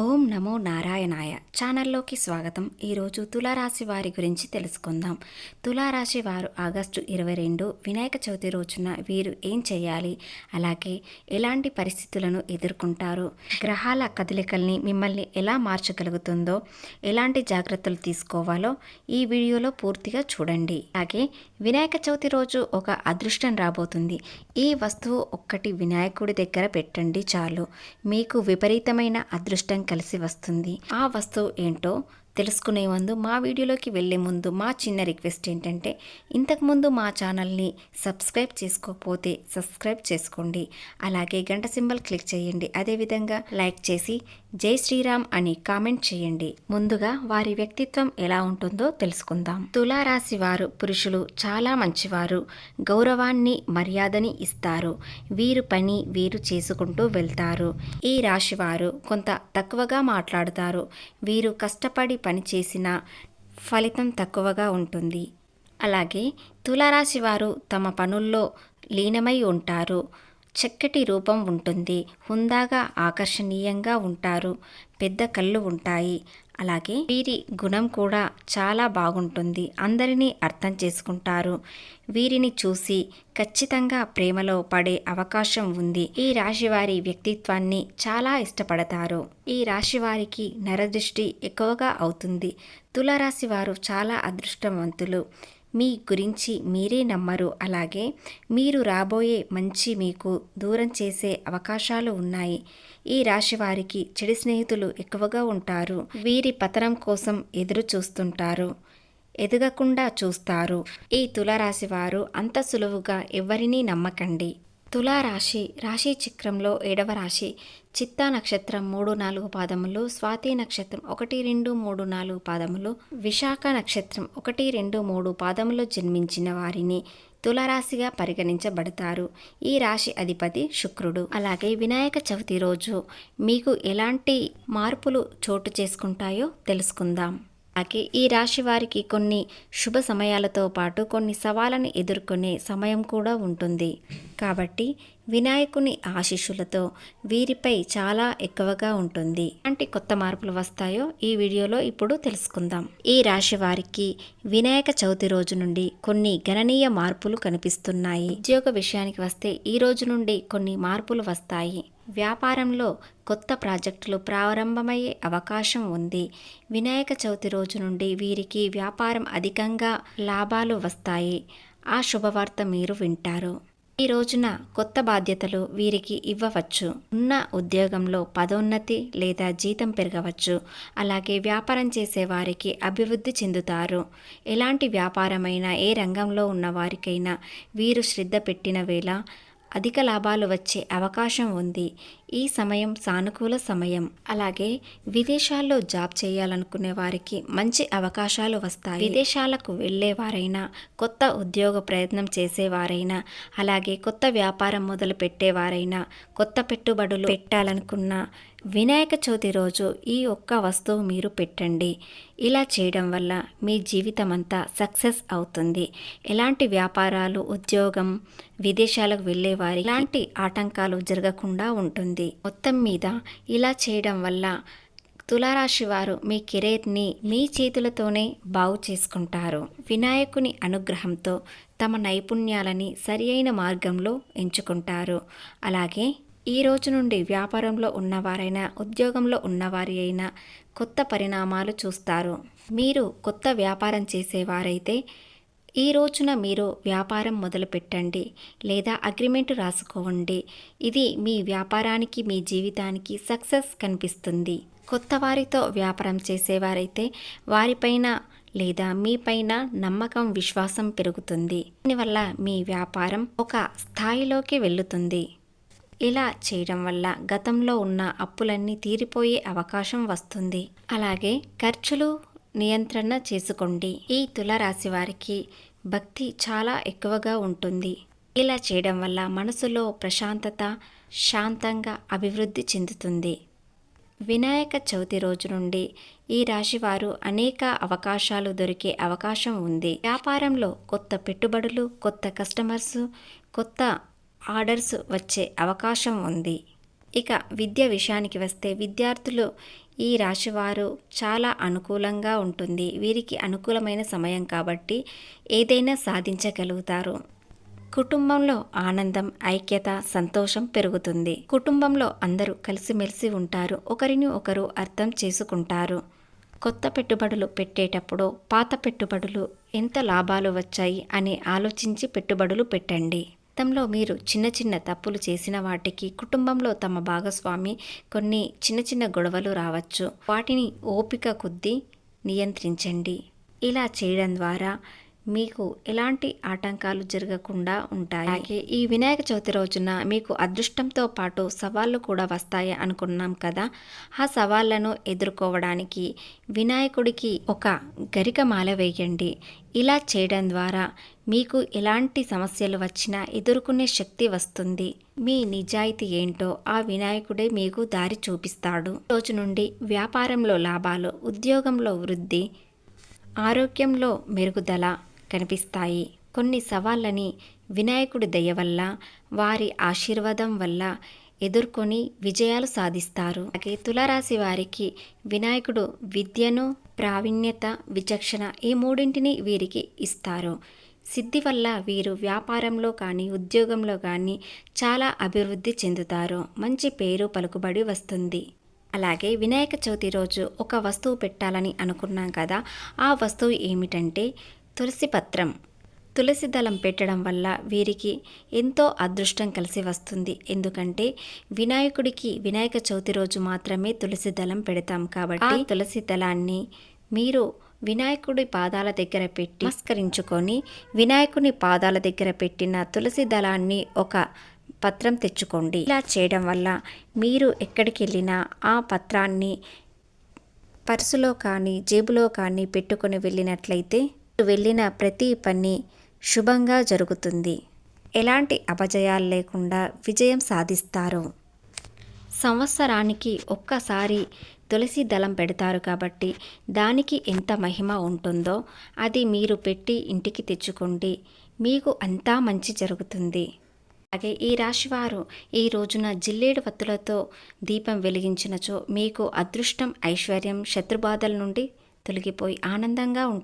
ఓం నమో నారాయణాయ ఛానల్లోకి స్వాగతం. ఈరోజు తులారాశి వారి గురించి తెలుసుకుందాం. తులారాశి వారు ఆగస్టు ఇరవై రెండు వినాయక చవితి రోజున వీరు ఏం చేయాలి? అలాగే ఎలాంటి పరిస్థితులను ఎదుర్కొంటారు? గ్రహాల కదలికల్ని మిమ్మల్ని ఎలా మార్చగలుగుతుందో ఎలాంటి జాగ్రత్తలు తీసుకోవాలో ఈ వీడియోలో పూర్తిగా చూడండి. అలాగే వినాయక చవితి రోజు ఒక అదృష్టం రాబోతుంది. ఈ వస్తువు ఒక్కటి వినాయకుడి దగ్గర పెట్టండి చాలు. మీకు విపరీతమైన అదృష్టం కలిసి వస్తుంది. ఆ వస్తువు ఏంటో తెలుసుకునే ముందు మా వీడియోలోకి వెళ్ళే ముందు మా చిన్న రిక్వెస్ట్ ఏంటంటే ఇంతకుముందు మా ఛానల్ని సబ్స్క్రైబ్ చేసుకోకపోతే సబ్స్క్రైబ్ చేసుకోండి. అలాగే గంట సింబల్ క్లిక్ చేయండి. అదేవిధంగా లైక్ చేసి జై శ్రీరామ్ అని కామెంట్ చేయండి. ముందుగా వారి వ్యక్తిత్వం ఎలా ఉంటుందో తెలుసుకుందాం. తులారాశి వారు పురుషులు చాలా మంచివారు. గౌరవాన్ని మర్యాదని ఇస్తారు. వీరు పని వీరు చేసుకుంటూ వెళ్తారు. ఈ రాశి వారు కొంత తక్కువగా మాట్లాడుతారు. వీరు కష్టపడి పని చేసిన ఫలితం తక్కువగా ఉంటుంది. అలాగే తులారాశి వారు తమ పనుల్లో లీనమై ఉంటారు. చక్కటి రూపం ఉంటుంది. హుందాగా ఆకర్షణీయంగా ఉంటారు. పెద్ద కళ్ళు ఉంటాయి. అలాగే వీరి గుణం కూడా చాలా బాగుంటుంది. అందరినీ అర్థం చేసుకుంటారు. వీరిని చూసి ఖచ్చితంగా ప్రేమలో పడే అవకాశం ఉంది. ఈ రాశి వారి వ్యక్తిత్వాన్ని చాలా ఇష్టపడతారు. ఈ రాశి వారికి నరదృష్టి ఎక్కువగా అవుతుంది. తులారాశి వారు చాలా అదృష్టవంతులు. మీ గురించి మీరే నమ్మరు. అలాగే మీరు రాబోయే మంచి మీకు దూరం చేసే అవకాశాలు ఉన్నాయి. ఈ రాశి వారికి చెడు స్నేహితులు ఎక్కువగా ఉంటారు. వీరి పతనం కోసం ఎదురు చూస్తుంటారు. ఎదగకుండా చూస్తారు. ఈ తులరాశి వారు అంత సులువుగా ఎవరినీ నమ్మకండి. తులారాశి రాశి చక్రంలో ఏడవ రాశి చిత్తా నక్షత్రం మూడు నాలుగు పాదములు స్వాతి నక్షత్రం ఒకటి రెండు మూడు నాలుగు పాదములు విశాఖ నక్షత్రం ఒకటి రెండు మూడు పాదములు జన్మించిన వారిని తులరాశిగా పరిగణించబడతారు. ఈ రాశి అధిపతి శుక్రుడు. అలాగే వినాయక చవితి రోజు మీకు ఎలాంటి మార్పులు చోటు చేసుకుంటాయో తెలుసుకుందాం. అలాగే ఈ రాశి వారికి కొన్ని శుభ సమయాలతో పాటు కొన్ని సవాళ్ళను ఎదుర్కొనే సమయం కూడా ఉంటుంది. కాబట్టి వినాయకుని ఆశీస్సులతో వీరిపై చాలా ఎక్కువగా ఉంటుంది. అంటే కొత్త మార్పులు వస్తాయో ఈ వీడియోలో ఇప్పుడు తెలుసుకుందాం. ఈ రాశి వారికి వినాయక చవితి రోజు నుండి కొన్ని గణనీయ మార్పులు కనిపిస్తున్నాయి. ఉద్యోగ విషయానికి వస్తే ఈ రోజు నుండి కొన్ని మార్పులు వస్తాయి. వ్యాపారంలో కొత్త ప్రాజెక్టులు ప్రారంభమయ్యే అవకాశం ఉంది. వినాయక చవితి రోజు నుండి వీరికి వ్యాపారం అధికంగా లాభాలు వస్తాయి. ఆ శుభవార్త మీరు వింటారు. ఈ రోజున కొత్త బాధ్యతలు వీరికి ఇవ్వవచ్చు. ఉన్న ఉద్యోగంలో పదోన్నతి లేదా జీతం పెరగవచ్చు. అలాగే వ్యాపారం చేసే వారికి అభివృద్ధి చెందుతారు. ఎలాంటి వ్యాపారమైనా ఏ రంగంలో ఉన్న వారికైనా వీరు శ్రద్ధ పెట్టిన వేళ అధిక లాభాలు వచ్చే అవకాశం ఉంది. ఈ సమయం సానుకూల సమయం. అలాగే విదేశాల్లో జాబ్ చేయాలనుకునే వారికి మంచి అవకాశాలు వస్తాయి. విదేశాలకు వెళ్ళేవారైనా కొత్త ఉద్యోగ ప్రయత్నం చేసేవారైనా అలాగే కొత్త వ్యాపారం మొదలు పెట్టేవారైనా కొత్త పెట్టుబడులు పెట్టాలనుకున్న వినాయక చవితి రోజు ఈ ఒక్క వస్తువు మీరు పెట్టండి. ఇలా చేయడం వల్ల మీ జీవితం అంతా సక్సెస్ అవుతుంది. ఎలాంటి వ్యాపారాలు ఉద్యోగం విదేశాలకు వెళ్ళేవారి ఇలాంటి ఆటంకాలు జరగకుండా ఉంటుంది. మొత్తం మీద ఇలా చేయడం వల్ల తులారాశి వారు మీ కెరీర్ని మీ చేతులతోనే బాగు చేసుకుంటారు. వినాయకుని అనుగ్రహంతో తమ నైపుణ్యాలని సరియైన మార్గంలో ఎంచుకుంటారు. అలాగే ఈ రోజు నుండి వ్యాపారంలో ఉన్నవారైనా ఉద్యోగంలో ఉన్నవారి అయినా కొత్త పరిణామాలు చూస్తారు. మీరు కొత్త వ్యాపారం చేసేవారైతే ఈ రోజున మీరు వ్యాపారం మొదలు పెట్టండి లేదా అగ్రిమెంట్ రాసుకోండి. ఇది మీ వ్యాపారానికి మీ జీవితానికి సక్సెస్ కనిపిస్తుంది. కొత్త వారితో వ్యాపారం చేసేవారైతే వారిపైన లేదా మీపైన నమ్మకం విశ్వాసం పెరుగుతుంది. దీనివల్ల మీ వ్యాపారం ఒక స్థాయిలోకి వెళ్ళుతుంది. ఇలా చేయడం వల్ల గతంలో ఉన్న అప్పులన్నీ తీరిపోయే అవకాశం వస్తుంది. అలాగే ఖర్చులు నియంత్రణ చేసుకోండి. ఈ తులరాశి వారికి భక్తి చాలా ఎక్కువగా ఉంటుంది. ఇలా చేయడం వల్ల మనసులో ప్రశాంతత శాంతంగా అభివృద్ధి చెందుతుంది. వినాయక చవితి రోజు నుండి ఈ రాశివారు అనేక అవకాశాలు దొరికే అవకాశం ఉంది. వ్యాపారంలో కొత్త పెట్టుబడులు కొత్త కస్టమర్స్ కొత్త ఆర్డర్స్ వచ్చే అవకాశం ఉంది. ఇక విద్య విషయానికి వస్తే విద్యార్థులు ఈ రాశివారు చాలా అనుకూలంగా ఉంటుంది. వీరికి అనుకూలమైన సమయం కాబట్టి ఏదైనా సాధించగలుగుతారు. కుటుంబంలో ఆనందం ఐక్యత సంతోషం పెరుగుతుంది. కుటుంబంలో అందరూ కలిసిమెలిసి ఉంటారు. ఒకరిని ఒకరు అర్థం చేసుకుంటారు. కొత్త పెట్టుబడులు పెట్టేటప్పుడు పాత పెట్టుబడులు ఎంత లాభాలు వచ్చాయి అని ఆలోచించి పెట్టుబడులు పెట్టండి. గతంలో మీరు చిన్న చిన్న తప్పులు చేసిన వాటికి కుటుంబంలో తమ భాగస్వామి కొన్ని చిన్న చిన్న గొడవలు రావచ్చు. వాటిని ఓపిక కొద్దీ నియంత్రించండి. ఇలా చేయడం ద్వారా మీకు ఎలాంటి ఆటంకాలు జరగకుండా ఉంటాయి. అలాగే ఈ వినాయక చవితి రోజున మీకు అదృష్టంతో పాటు సవాళ్ళు కూడా వస్తాయి అనుకున్నాం కదా. ఆ సవాళ్ళను ఎదుర్కోవడానికి వినాయకుడికి ఒక గరిక మాల వేయండి. ఇలా చేయడం ద్వారా మీకు ఎలాంటి సమస్యలు వచ్చినా ఎదుర్కొనే శక్తి వస్తుంది. మీ నిజాయితీ ఏంటో ఆ వినాయకుడే మీకు దారి చూపిస్తాడు. రోజు నుండి వ్యాపారంలో లాభాలు ఉద్యోగంలో వృద్ధి ఆరోగ్యంలో మెరుగుదల కనిపిస్తాయి. కొన్ని సవాళ్ళని వినాయకుడి దయ వల్ల వారి ఆశీర్వాదం వల్ల ఎదుర్కొని విజయాలు సాధిస్తారు. అలాగే తులారాశి వారికి వినాయకుడు విద్యను ప్రావీణ్యత విచక్షణ ఈ మూడింటిని వీరికి ఇస్తారు. సిద్ధి వల్ల వీరు వ్యాపారంలో కానీ ఉద్యోగంలో కానీ చాలా అభివృద్ధి చెందుతారు. మంచి పేరు పలుకుబడి వస్తుంది. అలాగే వినాయక చవితి రోజు ఒక వస్తువు పెట్టాలని అనుకున్నాం కదా ఆ వస్తువు ఏమిటంటే తులసి పత్రం. తులసి దళం పెట్టడం వల్ల వీరికి ఎంతో అదృష్టం కలిసి వస్తుంది. ఎందుకంటే వినాయకుడికి వినాయక చవితి రోజు మాత్రమే తులసి దళం పెడతాం కాబట్టి ఆ తులసి దళాన్ని మీరు వినాయకుడి పాదాల దగ్గర పెట్టి నమస్కరించుకొని వినాయకుని పాదాల దగ్గర పెట్టిన తులసి దళాన్ని ఒక పత్రం తెచ్చుకోండి. ఇలా చేయడం వల్ల మీరు ఎక్కడికి వెళ్ళినా ఆ పత్రాన్ని పర్సులో కానీ జేబులో కానీ పెట్టుకొని వెళ్ళినట్లయితే వెళ్ళిన ప్రతి పని శుభంగా జరుగుతుంది. ఎలాంటి అపజయాలు లేకుండా విజయం సాధిస్తారు. సంవత్సరానికి ఒక్కసారి తులసి దళం పెడతారు కాబట్టి దానికి ఎంత మహిమ ఉంటుందో అది మీరు పెట్టి ఇంటికి తెచ్చుకోండి. మీకు అంతా మంచి జరుగుతుంది. అలాగే ఈ రాశివారు ఈ రోజున జిల్లేడు వత్తులతో దీపం వెలిగించినచో మీకు అదృష్టం ఐశ్వర్యం శత్రుబాధల నుండి తొలగిపోయి ఆనందంగా ఉంటుంది